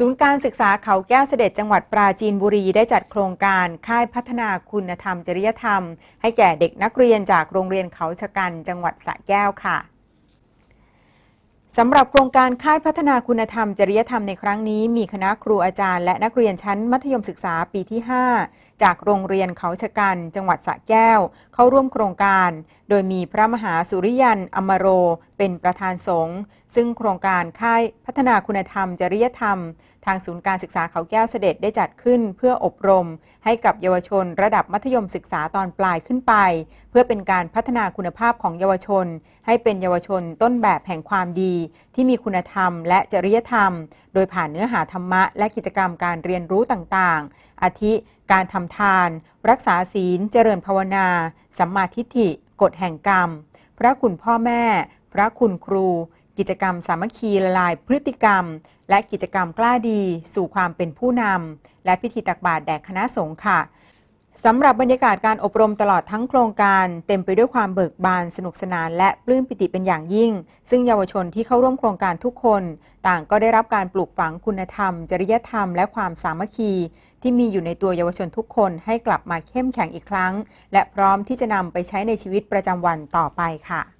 ศูนย์การศึกษาเขาแก้วเสด็จจังหวัดปราจีนบุรีได้จัดโครงการค่ายพัฒนาคุณธรรมจริยธรรม ให้แก่เด็กนักเรียนจากโรงเรียนเขาชะกันจังหวัดสระแก้วค่ะสำหรับโครงการค่ายพัฒนาคุณธรรมจริยธรรมในครั้งนี้ มีคณะครูอาจารย์และนักเรียนชั้นมัธยมศึกษาปีที่ 5 จากโรงเรียนเขาชะกัน จังหวัดสระแก้ว เข้าร่วมโครงการ โดยมีพระมหาสุริยันอมโร เป็นประธานสงฆ์ซึ่งโครงการค่ายพัฒนาคุณธรรม จริยธรรม ทางศูนย์การศึกษาเขาแก้วเสด็จได้จัดขึ้นเพื่ออบรม ให้กับเยาวชน ระดับมัธยมศึกษาตอนปลายขึ้นไป เพื่อเป็นการพัฒนาคุณภาพของเยาวชน ให้เป็นเยาวชนต้นแบบแห่งความดี ที่มีคุณธรรม และจริยธรรม โดยผ่านเนื้อหาธรรมะ และกิจกรรมการเรียนรู้ต่างๆ อาทิ การทำทาน รักษาศีล เจริญภาวนา สัมมาทิฏฐิ กฎแห่งกรรม พระคุณพ่อแม่ พระคุณครู กิจกรรมสามัคคีละลายพฤติกรรม และกิจกรรมกล้าดี สู่ความเป็นผู้นำและพิธีตักบาตรแด่คณะสงฆ์ค่ะสำหรับบรรยากาศการอบรมตลอดทั้งโครงการ เต็มไปด้วยความเบิกบานสนุกสนานและปลื้มปิติเป็นอย่างยิ่ง ซึ่งเยาวชนที่เข้าร่วมโครงการทุกคน ต่างก็ได้รับการปลูกฝังคุณธรรม จริยธรรมและความสามัคคี ที่มีอยู่ในตัวเยาวชนทุกคนให้กลับมาเข้มแข็งอีกครั้ง และพร้อมที่จะนำไปใช้ในชีวิตประจำวันต่อไปค่ะ